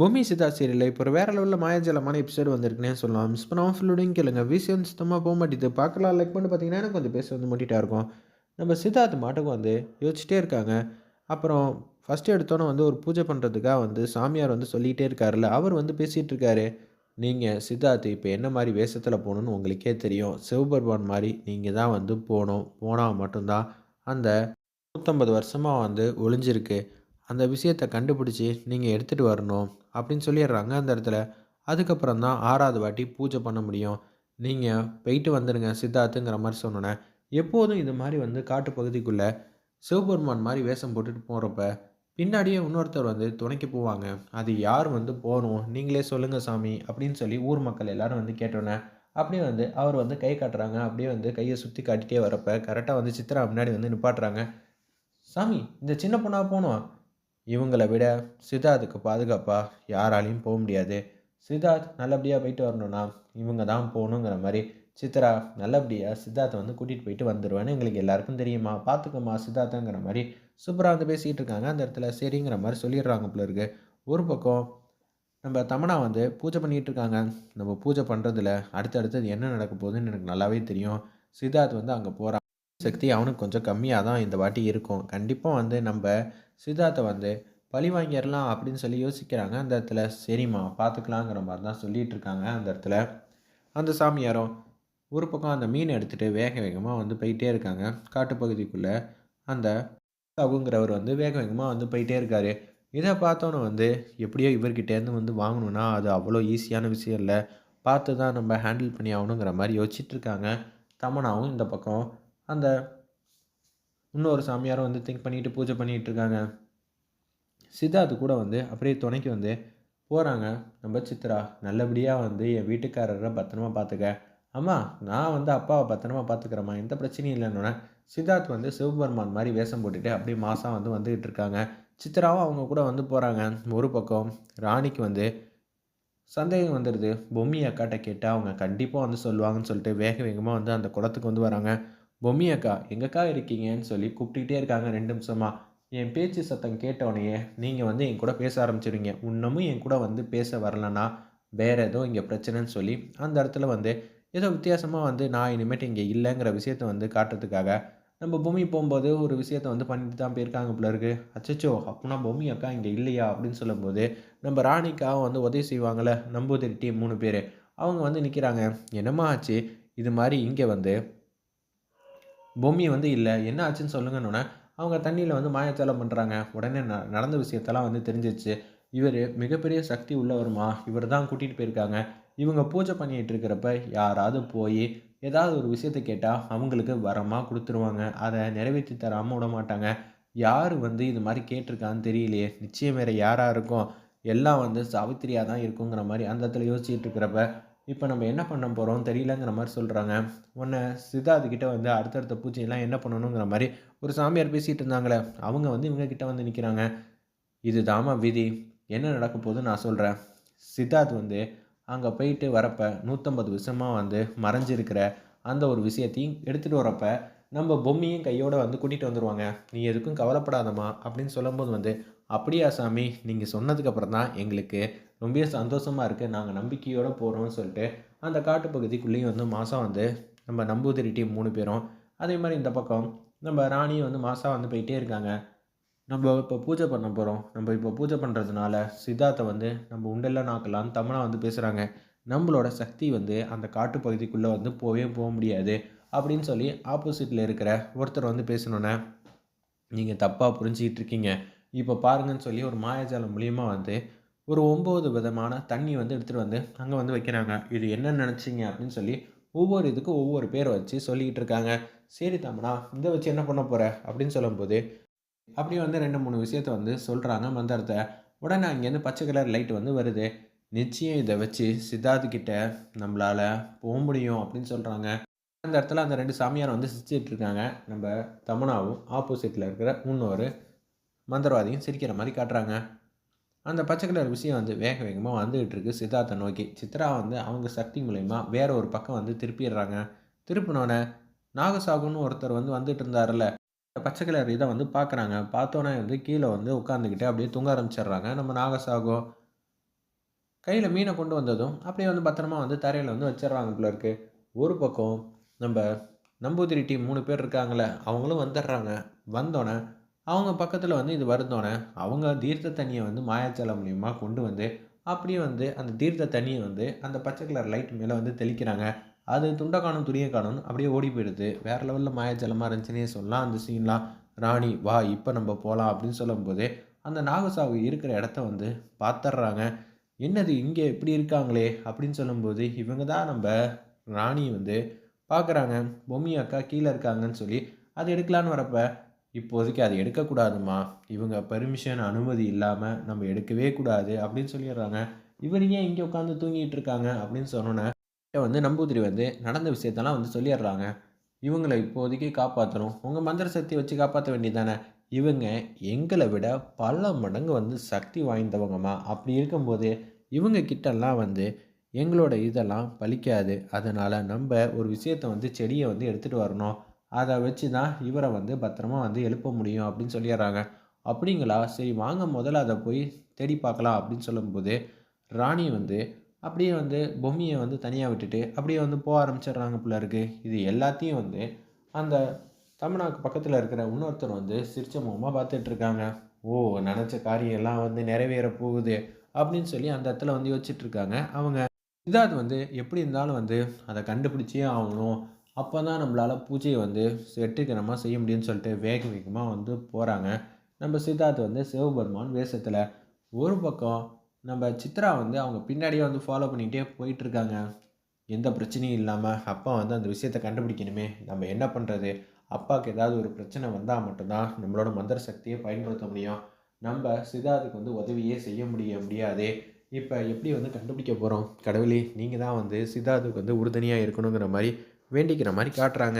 பூமி சிதா சீரியலில் இப்போ ஒரு வேற லெவலில் மாயாஜலமான எபிசோடு வந்திருக்குன்னே சொல்லலாம். மிஸ் பண்ணாமல் ஃபுல்லோடையும் கேளுங்க. விஷயம் சுத்தமாக போக மாட்டேது. பார்க்கலாம். லைக் பண்ணி பார்த்தீங்கன்னா எனக்கு கொஞ்சம் பேச வந்து மாட்டிட்டா இருக்கும். நம்ம சித்தார்த் மாட்டுக்கு வந்து யோசிச்சிட்டே இருக்காங்க. அப்புறம் ஃபஸ்ட்டு எடுத்தோன்னே வந்து ஒரு பூஜை பண்ணுறதுக்காக வந்து சாமியார் வந்து சொல்லிகிட்டே இருக்காருல்ல. அவர் வந்து பேசிகிட்டு இருக்காரு. நீங்கள் சித்தார்த் இப்போ என்ன மாதிரி வேஷத்தில் போகணுன்னு உங்களுக்கே தெரியும். சிவபெருமான் மாதிரி நீங்கள் தான் வந்து போகணும். போனால் மட்டும்தான் அந்த நூற்றம்பது வருஷமாக வந்து ஒளிஞ்சிருக்கு. அந்த விஷயத்தை கண்டுபிடிச்சி நீங்கள் எடுத்துகிட்டு வரணும் அப்படின்னு சொல்லிடுறாங்க அந்த இடத்துல. அதுக்கப்புறம் தான் ஆறாவது வாட்டி பூஜை பண்ண முடியும். நீங்கள் போயிட்டு வந்துடுங்க சித்தார்த்துங்கிற மாதிரி சொன்னோன்னே எப்போதும் இது மாதிரி வந்து காட்டு பகுதிக்குள்ளே சிவபெருமான் மாதிரி வேஷம் போட்டுட்டு போகிறப்ப பின்னாடியே இன்னொருத்தர் வந்து துணைக்கு போவாங்க. அது யார் வந்து போகணும்? நீங்களே சொல்லுங்கள் சாமி அப்படின்னு சொல்லி ஊர் மக்கள் எல்லாரும் வந்து கேட்டோன்னே அப்படியே வந்து அவர் வந்து கை காட்டுறாங்க. அப்படியே வந்து கையை சுற்றி காட்டிகிட்டே வரப்போ கரெக்டாக வந்து சித்ரா முன்னாடி வந்து நிப்பாட்டுறாங்க. சாமி இந்த சின்ன பொண்ணாக போகணும்? இவங்களை விட சித்தார்த்துக்கு பாதுகாப்பாக யாராலையும் போக முடியாது. சித்தார்த் நல்லபடியாக போயிட்டு வரணும்னா இவங்க தான் போகணுங்கிற மாதிரி சித்ரா நல்லபடியாக சித்தார்த்தை வந்து கூட்டிகிட்டு போயிட்டு வந்துடுவேன்னு எங்களுக்கு எல்லாருக்கும் தெரியுமா? பார்த்துக்கோமா சித்தார்த்தங்கிற மாதிரி சூப்பராக வந்து பேசிகிட்டு இருக்காங்க. அந்த இடத்துல சரிங்கிற மாதிரி சொல்லிடுறாங்க போல இருக்கு. ஒரு பக்கம் நம்ம தமனா வந்து பூஜை பண்ணிகிட்டு இருக்காங்க. நம்ம பூஜை பண்ணுறதுல அடுத்தடுத்தது என்ன நடக்க போகுதுன்னு எனக்கு நல்லாவே தெரியும். சித்தார்த் வந்து அங்கே போகிறான் சக்தி அவனுக்கு கொஞ்சம் கம்மியாக தான் இந்த வாட்டி இருக்கும். கண்டிப்பாக வந்து நம்ம சித்தார்த்தை வந்து பழி வாங்கிடலாம் அப்படின்னு சொல்லி யோசிக்கிறாங்க. அந்த இடத்துல சரிம்மா பார்த்துக்கலாங்கிற மாதிரி தான் சொல்லிகிட்டு இருக்காங்க அந்த இடத்துல. அந்த சாமியாரும் ஒரு பக்கம் அந்த மீன் எடுத்துகிட்டு வேக வேகமாக வந்து போயிட்டே இருக்காங்க. காட்டுப்பகுதிக்குள்ளே அந்த சாகுங்கிறவர் வந்து வேக வேகமாக வந்து போயிட்டே இருக்காரு. இதை பார்த்தோன்னு வந்து எப்படியோ இவர்கிட்டேருந்து வந்து வாங்கணுன்னா அது அவ்வளோ ஈஸியான விஷயம் இல்லை. பார்த்து தான் நம்ம ஹேண்டில் பண்ணி ஆகணுங்கிற மாதிரி யோசிச்சுட்டு இருக்காங்க. தமனாவும் இந்த பக்கம் அந்த இன்னொரு சாமியாரும் வந்து திங்க் பண்ணிட்டு பூஜை பண்ணிகிட்டு இருக்காங்க. சித்தார்த்து கூட வந்து அப்படியே துணைக்கு வந்து போகிறாங்க நம்ம சித்ரா நல்லபடியாக வந்து என் வீட்டுக்காரரை பத்திரமா பார்த்துக்க அம்மா நான் வந்து அப்பாவை பத்திரமா பார்த்துக்கிறேம்மா எந்த பிரச்சனையும் இல்லைன்னொன்னே சித்தார்த் வந்து சிவபெருமான் மாதிரி வேஷம் போட்டுட்டு அப்படியே மாதம் வந்து வந்துக்கிட்டு இருக்காங்க. சித்ராவும் அவங்க கூட வந்து போகிறாங்க ஒரு பக்கம் ராணிக்கு வந்து சந்தேகம் வந்துடுது பொம்மி அக்காட்ட கேட்டால் அவங்க கண்டிப்பாக வந்து சொல்லுவாங்கன்னு சொல்லிட்டு வேக வேகமாக வந்து அந்த குளத்துக்கு வந்து வராங்க. பொம்மி அக்கா எங்கக்கா இருக்கீங்கன்னு சொல்லி கூப்பிட்டுக்கிட்டே இருக்காங்க ரெண்டு நிமிஷமாக என் பேச்சு சத்தம் கேட்டோடனே நீங்கள் வந்து என் கூட பேச ஆரம்பிச்சிடுங்க இன்னமும் என் கூட வந்து பேச வரலன்னா வேறு ஏதோ இங்கே பிரச்சனைன்னு சொல்லி அந்த இடத்துல வந்து ஏதோ வித்தியாசமாக வந்து நான் இனிமேட்டு இங்கே இல்லைங்கிற விஷயத்த வந்து காட்டுறதுக்காக நம்ம பூமி போகும்போது ஒரு விஷயத்த வந்து பண்ணிட்டு தான் போயிருக்காங்க போல இருக்கு. அச்சச்சோ அப்படின்னா பொம்மி அக்கா இங்கே இல்லையா? அப்படின்னு சொல்லும்போது நம்ம ராணிக்காக வந்து உதவி செய்வாங்கள்ல நம்பூதிரி டீம் மூணு பேர். அவங்க வந்து நிற்கிறாங்க என்னம்மா ஆச்சு? இது மாதிரி இங்கே வந்து பொம்மியை வந்து இல்லை. என்ன ஆச்சுன்னு சொல்லுங்கன்னொன்னே அவங்க தண்ணியில் வந்து மாயாச்சாலம் பண்ணுறாங்க உடனே ந நடந்த விஷயத்தெல்லாம் வந்து தெரிஞ்சிச்சு. இவர் மிகப்பெரிய சக்தி உள்ளவருமா? இவர் தான் கூட்டிகிட்டு போயிருக்காங்க. இவங்க பூஜை பண்ணிகிட்டு இருக்கிறப்ப யாராவது போய் ஏதாவது ஒரு விஷயத்த கேட்டால் அவங்களுக்கு வரமாக கொடுத்துருவாங்க. அதை நிறைவேற்றி தராமல் விட மாட்டாங்க. யார் வந்து இது மாதிரி கேட்டிருக்கான்னு தெரியலையே. நிச்சயம் வேறு யாராக இருக்கும்? எல்லாம் வந்து சாவித்திரியாக தான் இருக்குங்கிற மாதிரி அந்த இடத்துல யோசிச்சுட்டு இருக்கிறப்ப இப்போ நம்ம என்ன பண்ண போகிறோம் தெரியலங்கிற மாதிரி சொல்கிறாங்க உன்னை சித்தார்த்துக்கிட்ட வந்து அடுத்தடுத்த பூஜையெல்லாம் என்ன பண்ணணுங்கிற மாதிரி ஒரு சாமியார் பேசிகிட்டு இருந்தாங்களே அவங்க வந்து இவங்கக்கிட்ட வந்து நிற்கிறாங்க இது தாமா விதி. என்ன நடக்க போகுதுன்னு நான் சொல்கிறேன் சித்தார்த் வந்து அங்கே போயிட்டு வரப்போ நூற்றம்பது விஷமாக வந்து மறைஞ்சிருக்கிற அந்த ஒரு விஷயத்தையும் எடுத்துகிட்டு வரப்போ நம்ம பொம்மையும் கையோடு வந்து கூட்டிகிட்டு வந்துடுவாங்க நீ எதுக்கும் கவலைப்படாதம்மா அப்படின்னு சொல்லும்போது வந்து அப்படியா சாமி? நீங்கள் சொன்னதுக்கப்புறம் தான் எங்களுக்கு ரொம்ப சந்தோஷமாக இருக்குது நாங்கள் நம்பிக்கையோடு போகிறோம்னு சொல்லிட்டு அந்த காட்டுப்பகுதிக்குள்ளேயும் வந்து மாதம் வந்து நம்ம நம்பூதிரி டீம் மூணு பேரும் அதே மாதிரி இந்த பக்கம் நம்ம ராணியும் வந்து மாதம் வந்து போயிட்டே இருக்காங்க. நம்ம இப்போ பூஜை பண்ண போகிறோம் நம்ம இப்போ பூஜை பண்ணுறதுனால சித்தார்த்தை வந்து நம்ம உண்டெல்லாம் நாக்கலான்னு தமிழாக வந்து பேசுகிறாங்க நம்மளோட சக்தி வந்து அந்த காட்டுப்பகுதிக்குள்ளே வந்து போவே போக முடியாது அப்படின்னு சொல்லி ஆப்போசிட்டில் இருக்கிற ஒருத்தர் வந்து பேசணுன்னே நீங்கள் தப்பாக புரிஞ்சிக்கிட்டு இருக்கீங்க. இப்போ பாருங்கன்னு சொல்லி ஒரு மாயாஜாலம் மூலியமாக வந்து ஒரு ஒம்பது விதமான தண்ணி வந்து எடுத்துகிட்டு வந்து அங்கே வந்து வைக்கிறாங்க. இது என்ன நினச்சிங்க அப்படின்னு சொல்லி ஒவ்வொரு இதுக்கும் ஒவ்வொரு பேரை வச்சு சொல்லிக்கிட்டு இருக்காங்க. சரி தம்மனா இதை வச்சு என்ன பண்ண போகிற அப்படின்னு சொல்லும்போது அப்படியே வந்து ரெண்டு மூணு விஷயத்த வந்து சொல்கிறாங்க மந்திரத்தை. உடனே அங்கேருந்து பச்சை கலர் லைட் வந்து வருது. நிச்சயம் இதை வச்சு சித்தார்த்துக்கிட்ட நம்மளால் போக முடியும் அப்படின்னு சொல்கிறாங்க அந்த இடத்துல அந்த ரெண்டு சாமியார் வந்து சிரிச்சிட்டு இருக்காங்க. நம்ம தமனாவும் ஆப்போசிட்டில் இருக்கிற இன்னொரு மந்திரவாதியும் சிரிக்கிற மாதிரி காட்டுறாங்க. அந்த பச்சை கலர் விஷயம் வந்து வேக வேகமாக வந்துகிட்டு இருக்கு சித்தார்த்தை நோக்கி. சித்ரா வந்து அவங்க சக்தி மூலயமா வேற ஒரு பக்கம் வந்து திருப்பிடுறாங்க. திருப்பினோடனே நாகசாகுன்னு ஒருத்தர் வந்து வந்துட்டு இருந்தார்ல பச்சை கலர் இதை வந்து பார்க்குறாங்க. பார்த்தோன்னே வந்து கீழே வந்து உட்காந்துக்கிட்டு அப்படியே தூங்க ஆரம்பிச்சிடுறாங்க. நம்ம நாகசாகோ கையில் மீனை கொண்டு வந்ததும் அப்படியே வந்து பத்திரமா வந்து தரையில் வந்து வச்சிடுறாங்க போல இருக்கு. ஒரு பக்கம் நம்ம நம்பூதிரி டீம் மூணு பேர் இருக்காங்களே அவங்களும் வந்துடுறாங்க. வந்தோடனே அவங்க பக்கத்தில் வந்து இது வருந்தோடனே அவங்க தீர்த்த தண்ணியை வந்து மாயாச்சாலம் மூலியமாக கொண்டு வந்து அப்படியே வந்து அந்த தீர்த்த தண்ணியை வந்து அந்த பச்சை கலர் லைட் மேலே வந்து தெளிக்கிறாங்க. அது துண்டை காணும் துணியை காணும் அப்படியே ஓடி போயிடுது. வேறு லெவலில் மாயாச்சலமாக இருந்துச்சுன்னே சொல்லலாம். அந்த சீன்லாம் ராணி வா இப்போ நம்ம போகலாம் அப்படின்னு சொல்லும்போது அந்த நாகசாவு இருக்கிற இடத்த வந்து பார்த்துட்றாங்க என்னது இங்கே இப்படி இருக்காங்களே அப்படின்னு சொல்லும்போது இவங்க தான் நம்ம ராணி வந்து பார்க்குறாங்க பொம்மி அக்கா கீழே இருக்காங்கன்னு சொல்லி அது எடுக்கலான்னு வரப்போ இப்போதைக்கு அது எடுக்கக்கூடாதுமா இவங்க பெர்மிஷன் அனுமதி இல்லாமல் நம்ம எடுக்கவே கூடாது அப்படின்னு சொல்லிடுறாங்க. இவர் ஏன் இங்கே உட்காந்து தூங்கிட்டு இருக்காங்க அப்படின்னு சொன்னோன்னே வந்து நம்பூதிரி வந்து நடந்த விஷயத்தெல்லாம் வந்து சொல்லிடுறாங்க. இவங்களை இப்போதைக்கு காப்பாற்றணும் உங்கள் மந்திர சக்தி வச்சு காப்பாற்ற வேண்டியதானே இவங்க எங்களை விட பல மடங்கு வந்து சக்தி வாய்ந்தவங்கம்மா. அப்படி இருக்கும்போது இவங்க கிட்டலாம் வந்து எங்களோட இதெல்லாம் பலிக்காது. அதனால் நம்ம ஒரு விஷயத்தை வந்து செடியை வந்து எடுத்துகிட்டு வரணும். அதை வச்சு தான் இவரை வந்து பத்திரமா வந்து எழுப்ப முடியும் அப்படின்னு சொல்லிடுறாங்க. அப்படிங்களா? சரி வாங்க முதல்ல அதை போய் தேடி பார்க்கலாம் அப்படின்னு சொல்லும்போது ராணி வந்து அப்படியே வந்து பொம்மியை வந்து தனியாக விட்டுட்டு அப்படியே வந்து போக ஆரம்பிச்சிடுறாங்க பிள்ளை இருக்குது இது எல்லாத்தையும் வந்து அந்த தமிழ்நாக்கு பக்கத்தில் இருக்கிற இன்னொருத்தர் வந்து சிரிச்ச முகமாக பார்த்துட்ருக்காங்க ஓ நினச்ச காரியம் எல்லாம் வந்து நிறைவேற போகுது அப்படின்னு சொல்லி அந்த இடத்துல வந்து யோசிச்சுட்ருக்காங்க அவங்க இதாவது வந்து எப்படி இருந்தாலும் வந்து அதை கண்டுபிடிச்சே ஆகணும். அப்போ தான் நம்மளால் பூஜையை வந்து வெற்றிகரமாக செய்ய முடியும்னு சொல்லிட்டு வேக வேகமாக வந்து போகிறாங்க நம்ம சித்தார்த் வந்து சிவபெருமான் வேஷத்தில். ஒரு பக்கம் நம்ம சித்ரா வந்து அவங்க பின்னாடியே வந்து ஃபாலோ பண்ணிகிட்டே போயிட்டுருக்காங்க. எந்த பிரச்சனையும் இல்லாமல் அப்பா வந்து அந்த விஷயத்தை கண்டுபிடிக்கணுமே. நம்ம என்ன பண்ணுறது அப்பாவுக்கு ஏதாவது ஒரு பிரச்சனை வந்தால் மட்டும்தான் நம்மளோட மந்திர சக்தியை பயன்படுத்த முடியும். நம்ம சித்தார்த்துக்கு வந்து உதவியே செய்ய முடிய முடியாது. இப்போ எப்படி வந்து கண்டுபிடிக்க போகிறோம் கடவுளே நீங்கள் தான் வந்து சித்தார்த்துக்கு வந்து உறுதுணையாக இருக்கணுங்கிற மாதிரி வேண்டிக்கிற மாதிரி காட்டுறாங்க.